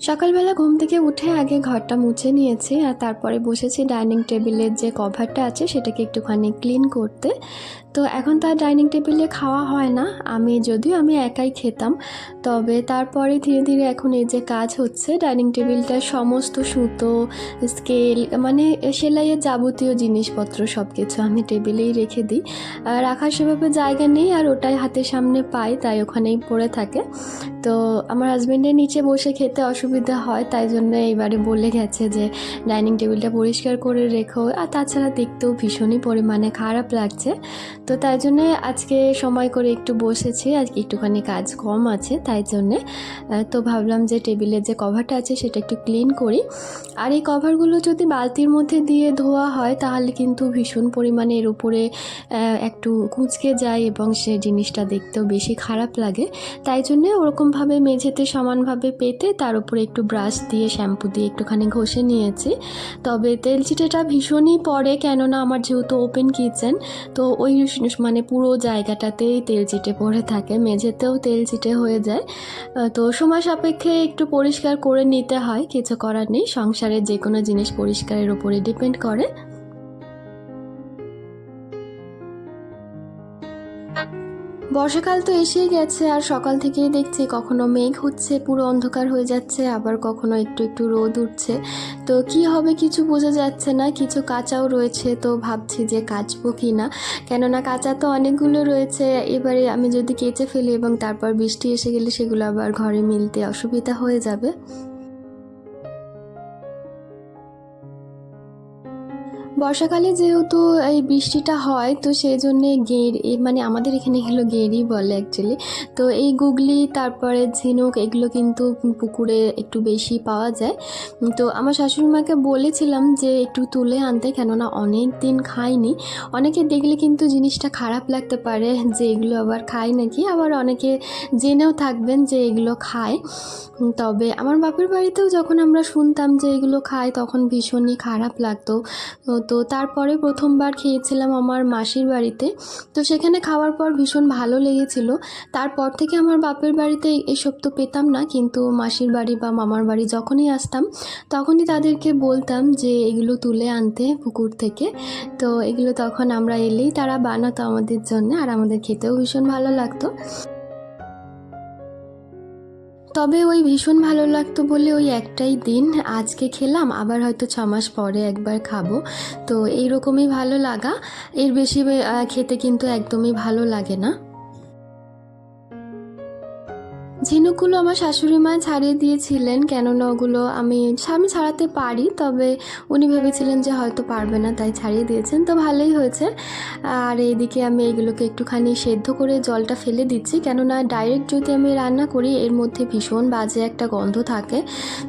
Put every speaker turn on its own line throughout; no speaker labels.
সকালবেলা ঘুম থেকে উঠে আগে ঘরটা মুছে নিয়েছি আর তারপরে বসেছি ডাইনিং টেবিলের যে কভারটা আছে সেটাকে একটুখানি ক্লিন করতে। তো এখন তার ডাইনিং টেবিলে খাওয়া হয় না। আমি যদিও আমি একাই খেতাম, তবে তারপরে ধীরে ধীরে এখন এই যে কাজ হচ্ছে, ডাইনিং টেবিলটার সমস্ত সুতো, স্কেল মানে সেলাইয়ের যাবতীয় জিনিসপত্র সব কিছু আমি টেবিলেই রেখে দিই। রাখার সেভাবে জায়গা নেই আর ওটাই হাতের সামনে পাই তাই ওখানেই পড়ে থাকে। তো আমার হাজব্যান্ডের নিচে বসে খেতে অসুবিধা হয়, তাই জন্য এইবারে বলে গেছে যে ডাইনিং টেবিলটা পরিষ্কার করে রেখো। আর তাছাড়া দেখতেও ভীষণই পরিমাণে খারাপ লাগছে। তো তাই জন্যে আজকে সময় করে একটু বসেছি আজকে একটুখানি কাজ কম আছে, তাই জন্যে তো ভাবলাম যে টেবিলের যে কভারটা আছে, সেটা একটু ক্লিন করি। আর এই কভারগুলো যদি বালতির মধ্যে দিয়ে ধোয়া হয়, তাহলে কিন্তু ভীষণ পরিমাণে এর উপরে একটু কুঁচকে যায় এবং সে জিনিসটা দেখতেও বেশি খারাপ লাগে। তাই জন্যে ওরকমভাবে মেঝেতে সমানভাবে পেতে তার উপরে একটু ব্রাশ দিয়ে শ্যাম্পু দিয়ে একটুখানি ঘষে নিয়েছি। তবে তেল চিটেটা ভীষণই পড়ে, কেননা আমার যেহেতু ওপেন কিচেন তো ওই মানে পুরো জায়গাটাতেই তেল চিটে পড়ে থাকে, মেঝেতেও তেল চিটে হয়ে যায়। তো সময় সাপেক্ষে একটু পরিষ্কার করে নিতে হয়, কিছু করার নেই, সংসারের যে কোনো জিনিস পরিষ্কারের উপরে ডিপেন্ড করে। বর্ষাকাল তো এসেই গেছে, আর সকাল থেকেই দেখছি কখনো মেঘ হচ্ছে, পুরো অন্ধকার হয়ে যাচ্ছে, আবার কখনো একটু একটু রোদ উঠছে। তো কি হবে কিছু বোঝা যাচ্ছে না, কিছু কাঁচাও রয়েছে, তো ভাবছি যে কাচবো কি না। কেননা কাঁচা তো অনেকগুলো রয়েছে, এবারে আমি যদি কেচে ফেলি এবং তারপর বৃষ্টি এসে গেলে সেগুলো আবার ঘরে মিলতে অসুবিধা হয়ে যাবে। বর্ষাকালে যেহেতু এই বৃষ্টিটা হয়, তো সেই জন্যে এ মানে আমাদের এখানে এগুলো গেরই বলে অ্যাকচুয়ালি তো এই গুগলি, তারপরে ঝিনুক, এগুলো কিন্তু পুকুরে একটু বেশি পাওয়া যায়। তো আমার শাশুড়ি মাকে বলেছিলাম যে একটু তুলে আনতে, কেননা অনেক দিন খাইনি। অনেকে দেখলে কিন্তু জিনিসটা খারাপ লাগতে পারে যে এগুলো আবার খায় নাকি, আবার অনেকে জেনেও থাকবেন যে এগুলো খায়। তবে আমার বাপের বাড়িতেও যখন আমরা শুনতাম যে এগুলো খায়, তখন ভীষণই খারাপ লাগতো। তো তারপরে প্রথমবার খেয়েছিলাম আমার মাসির বাড়িতে। তো সেখানে খাওয়ার পর ভীষণ ভালো লেগেছিল। তারপর থেকে আমার বাপের বাড়িতে এসব তো পেতাম না, কিন্তু মাসির বাড়ি বা মামার বাড়ি যখনই আসতাম, তখনই তাদেরকে বলতাম যে, এগুলো তুলে আনতে পুকুর থেকে। তো এগুলো তখন আমরা এলেই তারা বানাতো আমাদের জন্য, আর আমাদের খেতেও ভীষণ ভালো লাগতো। তবে ওই ভীষণ ভালো লাগতো বলে ওই একটাই দিন আজকে খেলাম, আবার হয়তো ছ মাস পরে একবার খাব। তো এইরকমই ভালো লাগা। এর বেশি খেতে কিন্তু একদমই ভালো লাগে না। ঝিনুকগুলো আমার শাশুড়ি মা ছাড়িয়ে দিয়েছিলেন, কেননা ওগুলো আমি আমি ছাড়াতে পারি, তবে উনি ভেবেছিলেন যে হয়তো পারবে না, তাই ছাড়িয়ে দিয়েছেন। তো ভালোই হয়েছে। আর এইদিকে আমি এগুলোকে একটুখানি সেদ্ধ করে জলটা ফেলে দিচ্ছি, কেননা ডাইরেক্ট যদি আমি রান্না করি, এর মধ্যে ভীষণ বাজে একটা গন্ধ থাকে।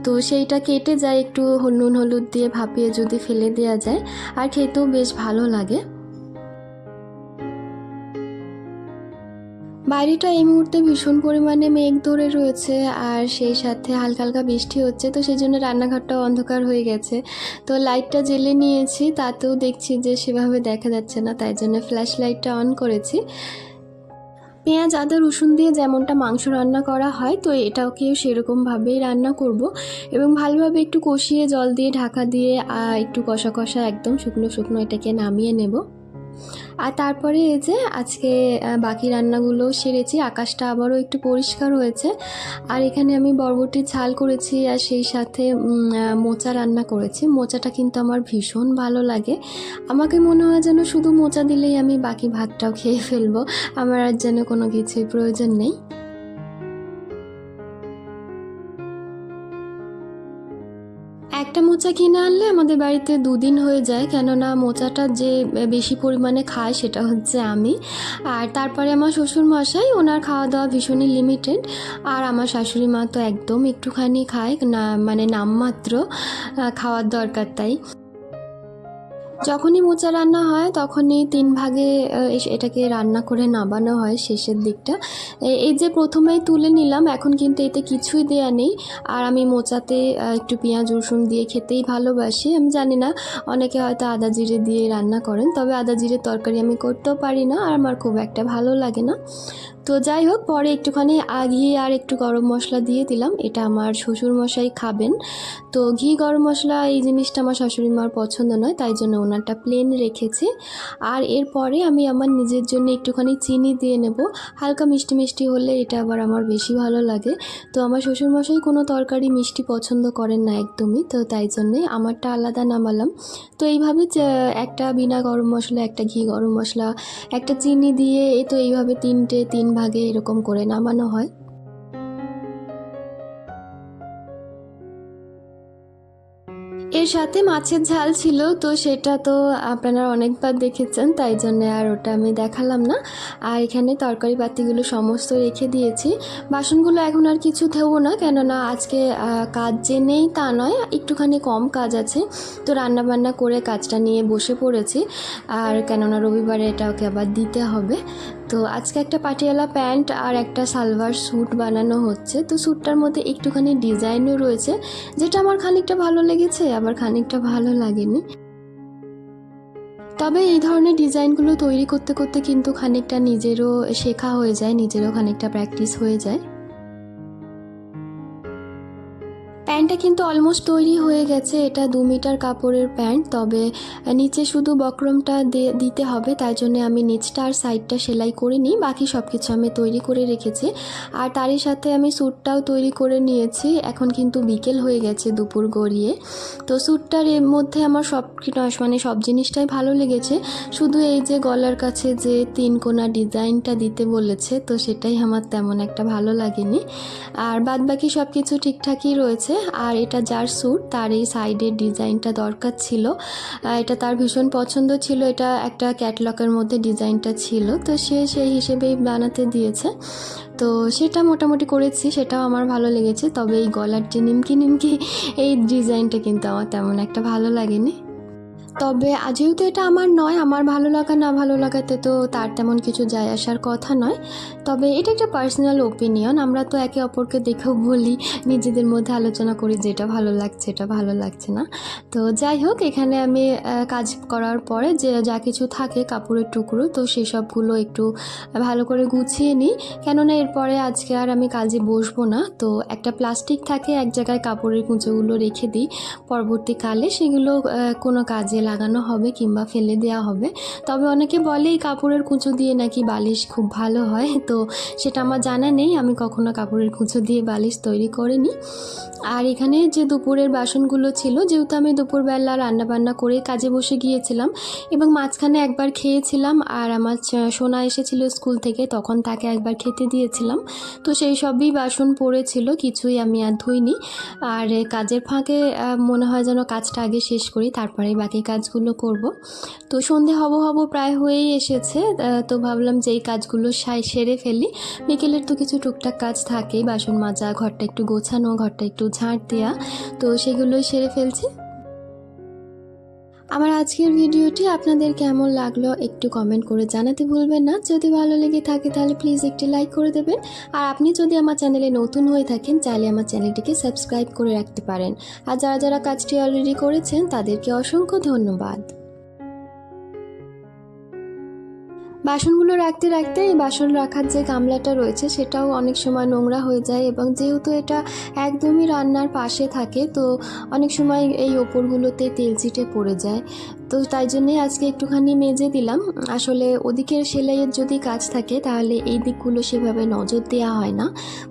তো সেইটা কেটে যায়, একটু নুন, হলুদ দিয়ে ভাপিয়ে যদি ফেলে দেওয়া যায়, আর খেতেও বেশ ভালো লাগে। বাইরেটা এই মুহূর্তে ভীষণ পরিমাণে মেঘ ধরে রয়েছে আর সেই সাথে হালকা হালকা বৃষ্টি হচ্ছে, তো সেই জন্য রান্নাঘরটাও অন্ধকার হয়ে গেছে। তো লাইটটা জ্বেলে নিয়েছি, তাতেও দেখছি যে সেভাবে দেখা যাচ্ছে না, তাই জন্য ফ্ল্যাশ লাইটটা অন করেছি। পেঁয়াজ, আদা, রসুন দিয়ে যেমনটা মাংস রান্না করা হয়, তো এটাকেও সেরকমভাবেই রান্না করব এবং ভালোভাবে একটু কষিয়ে জল দিয়ে ঢাকা দিয়ে একটু কষা কষা একদম শুকনো শুকনো এটাকে নামিয়ে নেব। আর তারপরে এই যে আজকে বাকি রান্নাগুলো সেরেছি, আকাশটা আবারও একটু পরিষ্কার হয়েছে। আর এখানে আমি বরবটির ছাল করেছি আর সেই সাথে মোচা রান্না করেছি। মোচাটা কিন্তু আমার ভীষণ ভালো লাগে। আমাকে মনে হয় যেন শুধু মোচা দিলেই আমি বাকি ভাতটাও খেয়ে ফেলব। আমার আর যেন কোনো কিছুই প্রয়োজন নেই। একটা মোচা কিনে আনলে আমাদের বাড়িতে দুদিন হয়ে যায়, কেননা মোচাটা যে বেশি পরিমাণে খায় সেটা হচ্ছে আমি। আর তারপরে আমার শ্বশুর মশাই ওনার খাওয়া দাওয়া ভীষণই লিমিটেড আর আমার শাশুড়ি মা তো একদম একটুখানি খায়, না মানে নামমাত্র খাওয়ার দরকার তাই। যখনই মোচা রান্না হয়, তখনই তিন ভাগে এটাকে রান্না করে নামানো হয় শেষের দিকটা। এই যে প্রথমেই তুলে নিলাম, এখন কিন্তু এতে কিছুই দেয়া নেই। আর আমি মোচাতে একটু পেঁয়াজ, রসুন দিয়ে খেতেই ভালোবাসি। আমি জানি না, অনেকে হয়তো আদা জিরে দিয়ে রান্না করেন, তবে আদা জিরের তরকারি আমি করতেও পারি না, আর আমার খুব একটা ভালো লাগে না। তো যাই হোক, পরে একটুখানি আগিয়ে আর একটু গরম মশলা দিয়ে দিলাম। এটা আমার শ্বশুর মশাই খাবেন। তো ঘি, গরম মশলা এই জিনিসটা আমার শাশুড়ি মার পছন্দ নয়, তাই জন্য ওনারটা প্লেন রেখেছি। আর এরপরে আমি আমার নিজের জন্য একটুখানি চিনি দিয়ে নেব। হালকা মিষ্টি মিষ্টি হলে এটা আবার আমার বেশি ভালো লাগে। তো আমার শ্বশুরমশাই কোনো তরকারি মিষ্টি পছন্দ করেন না একদমই, তো তাই জন্যে আমারটা আলাদা নামালাম। তো এইভাবে একটা বিনা গরম মশলা, একটা ঘি গরম মশলা, একটা চিনি দিয়ে তো এইভাবে তিনটে, তিন ভাগে এরকম করে নামানো হয়। এর সাথে মাছের ঝাল ছিল, তো সেটা তো আপনারা অনেকবার দেখেছেন, তাই জন্য আর ওটা আমি দেখালাম না। আর এখানে তরকারি পাতিগুলো সমস্ত রেখে দিয়েছি। বাসনগুলো এখন আর কিছু ধোবো না, কেননা আজকে কাজ যে নেই তা নয়, একটুখানি কম কাজ আছে। তো রান্না বান্না করে কাজটা নিয়ে বসে পড়েছি। আর কেননা রবিবারে এটা ওকে আবার দিতে হবে। তো আজকে একটা পাটিয়ালা প্যান্ট আর একটা সালোয়ার স্যুট বানানো হচ্ছে। তো স্যুটটার মধ্যে একটুখানি ডিজাইনও রয়েছে, যেটা আমার খানিকটা ভালো লেগেছে, আবার খানিকটা ভালো লাগেনি। তবে এই ধরনের ডিজাইনগুলো তৈরি করতে করতে কিন্তু খানিকটা নিজেরও শেখা হয়ে যায়, নিজেরও খানিকটা প্র্যাকটিস হয়ে যায়। প্যান্টটা কিন্তু অলমোস্ট তৈরি হয়ে গেছে। এটা দু মিটার কাপড়ের প্যান্ট, তবে নিচে শুধু বক্রমটা দিতে হবে, তাই জন্য আমি নিচটা আর সাইডটা সেলাই করে নিই বাকি সব কিছু আমি তৈরি করে রেখেছি। আর তারই সাথে আমি স্যুটটাও তৈরি করে নিয়েছি, এখন কিন্তু বিকেল হয়ে গেছে দুপুর গড়িয়ে। তো স্যুটটার এর মধ্যে আমার সব মানে সব জিনিসটাই ভালো লেগেছে। শুধু এই যে গলার কাছে যে তিন কোনা ডিজাইনটা দিতে বলেছে, তো সেটাই আমার তেমন একটা ভালো লাগেনি। আর বাদ বাকি সব কিছু ঠিকঠাকই রয়েছে। আর এটা যার স্যুট তার এই সাইডের ডিজাইনটা দরকার ছিল। এটা তার ভীষণ পছন্দ ছিল। এটা একটা ক্যাটলগের মধ্যে ডিজাইনটা ছিল। তো সে সেই হিসেবেই বানাতে দিয়েছে। তো সেটা মোটামুটি করেছি, সেটাও আমার ভালো লেগেছে। তবে এই গলার যে নিমকি নিমকি এই ডিজাইনটা কিন্তু আমার তেমন একটা ভালো লাগেনি। তবে যেহেতু এটা আমার নয়, আমার ভালো লাগা, না ভালো লাগাতে তো তার তেমন কিছু যায় আসার কথা নয়। তবে এটা একটা পার্সোনাল ওপিনিয়ন আমরা তো একে অপরকে দেখেও বলি, নিজেদের মধ্যে আলোচনা করি যেটা ভালো লাগছে, এটা ভালো লাগছে না। তো যাই হোক, এখানে আমি কাজ করার পরে যে যা কিছু থাকে, কাপড়ের টুকরো, তো সেসবগুলো একটু ভালো করে গুছিয়ে নিই। কেননা এরপরে আজকে আর আমি কাজে বসবো না, তো একটা প্লাস্টিক থাকে, এক জায়গায় কাপড়ের কুঁচোগুলো রেখে দিই। পরবর্তীকালে সেগুলো কোনো কাজে লাগানো হবে কিংবা ফেলে দেওয়া হবে। তবে অনেকে বলে এই কাপড়ের কুঁচো দিয়ে নাকি বালিশ খুব ভালো হয়। তো সেটা আমার জানা নেই। আমি কখনো কাপড়ের কুঁচো দিয়ে বালিশ তৈরি করিনি। আর এখানে যে দুপুরের বাসনগুলো ছিল, যেহেতু আমি দুপুরবেলা রান্না বান্না করে কাজে বসে গিয়েছিলাম এবং মাঝখানে একবার খেয়েছিলাম আর আমার সোনা এসেছিল স্কুল থেকে, তখন তাকে একবার খেতে দিয়েছিলাম। তো সেই সবই বাসন পড়েছিল, কিছুই আমি আর ধুইনি। আর কাজের ফাঁকে মনে হয় যেন কাজটা আগে শেষ করি তারপরে বাকি কাজগুলো করব। তো সন্ধে হব হব প্রায় হয়েই এসেছে। তো ভাবলাম যে এই কাজগুলো সাই, সেরে ফেলি। বিকেলের তো কিছু টুকটাক কাজ থাকেই। বাসন মাজা, ঘরটা একটু গোছানো, ঘরটা একটু ঝাঁট দেওয়া তো সেগুলোই সেরে ফেলছি। আমার আজকের ভিডিওটি আপনাদের কেমন লাগল একটু কমেন্ট করে জানাতে ভুলবেন না। যদি ভালো লেগে থাকে তাহলে প্লিজ একটি লাইক করে দেবেন। আর আপনি যদি আমার চ্যানেলে নতুন হয়ে থাকেন, চাইলে আমার চ্যানেলটিকে সাবস্ক্রাইব করে রাখতে পারেন। আর যারা যারা কাজটি অলরেডি করেছেন, তাদেরকে অসংখ্য ধন্যবাদ। বাসনগুলো রাখতে রাখতে এই বাসন রাখার যে গামলাটা রয়েছে সেটাও অনেক সময় নোংরা হয়ে যায় এবং যেহেতু এটা একদমই রান্নার পাশে থাকে, তো অনেক সময় এই ওপরগুলোতে তেল ছিটে পড়ে যায়। তো তাই জন্যই আজকে একটুখানি মেজে দিলাম। আসলে ওদিকের সেলাইয়ের যদি কাজ থাকে, তাহলে এই দিকগুলো সেভাবে নজর দেওয়া হয় না।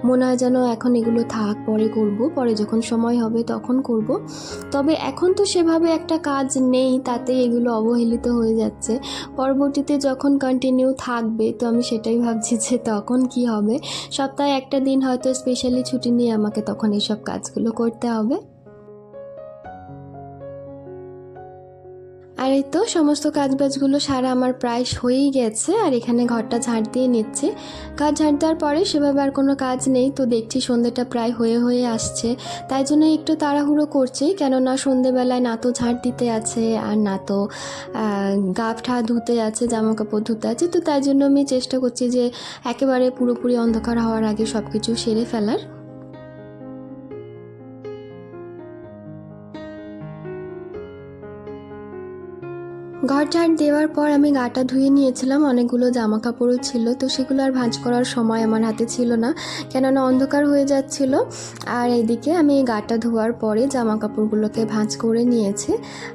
মনে হয় যেন এখন এগুলো থাক, পরে করব, পরে যখন সময় হবে তখন করব। তবে এখন তো সেভাবে একটা কাজ নেই, তাতে এগুলো অবহেলিত হয়ে যাচ্ছে। পরবর্তীতে যখন কন্টিনিউ থাকবে, তো আমি সেটাই ভাবছি যে তখন কি হবে? সপ্তাহে একটা দিন হয়তো স্পেশালি ছুটি নিয়ে আমাকে তখন এইসব কাজগুলো করতে হবে। আর এই তো সমস্ত কাজবাজগুলো সারা আমার প্রায় হয়েই গেছে, আর এখানে ঘরটা ঝাড় দিয়ে নিচ্ছে। কাজ ঝাড় দেওয়ার পরে সেভাবে আর কোনো কাজ নেই, তো দেখছি সন্ধ্যেটা প্রায় হয়ে হয়ে আসছে। তাই জন্য একটু তাড়াহুড়ো করছি, কেননা সন্ধেবেলায় না তো ঝাড় দিতে আছে, আর না তো গা ঠা ধুতে আছে জামা কাপড় ধুতে আছে, তো তাই জন্য আমি চেষ্টা করছি যে একেবারে পুরোপুরি অন্ধকার হওয়ার আগে সব কিছু সেরে ফেলার। ঘর ঝাড় দেওয়ার পর আমি গাটা ধুয়ে নিয়েছিলাম, অনেকগুলো জামা কাপড়ও ছিল, তো সেগুলো আর ভাঁজ করার সময় আমার হাতে ছিল না, কেননা অন্ধকার হয়ে যাচ্ছিল। আর এদিকে আমি গাটা ধোয়ার পরে জামা কাপড়গুলোকে ভাঁজ করে নিয়েছি।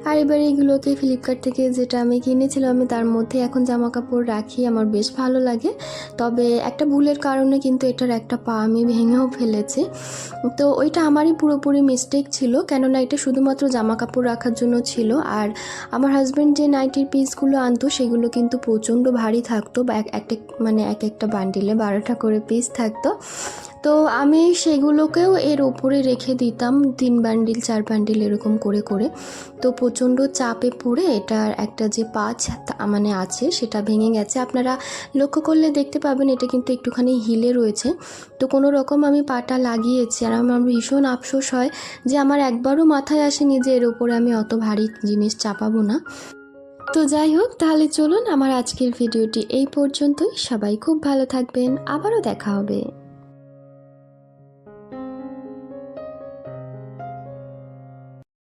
আর এবার এইগুলোকে ফ্লিপকার্ট থেকে যেটা আমি কিনেছিলাম, আমি তার মধ্যে এখন জামা কাপড় রাখি, আমার বেশ ভালো লাগে। তবে একটা ভুলের কারণে কিন্তু এটার একটা পা আমি ভেঙেও ফেলেছি। তো ওইটা আমারই পুরোপুরি মিস্টেক ছিল, কেননা এটা শুধুমাত্র জামা কাপড় রাখার জন্য ছিল। আর আমার হাজব্যান্ড যে নাইটির পিসগুলো আনতো, সেগুলো কিন্তু প্রচণ্ড ভারী থাকতো বা এক একটা মানে এক একটা বান্ডিলে বারোটা করে পিস থাকতো। তো আমি সেগুলোকেও এর ওপরে রেখে দিতাম, তিন বান্ডিল চার বান্ডিল এরকম করে করে। তো প্রচণ্ড চাপে পড়ে এটার একটা যে পাঁচ মানে আছে, সেটা ভেঙে গেছে। আপনারা লক্ষ্য করলে দেখতে পাবেন, এটা কিন্তু একটুখানি হিলে রয়েছে। তো কোনো রকম আমি পাটা লাগিয়েছি, আর আমার ভীষণ আফসোস হয় যে আমার একবারও মাথায় আসেনি যে এর ওপরে আমি অত ভারী জিনিস চাপাবো না। তো যাই হোক, তাহলে চলুন আমার আজকের ভিডিওটি এই পর্যন্তই। সবাই খুব ভালো থাকবেন। আবারও দেখা হবে।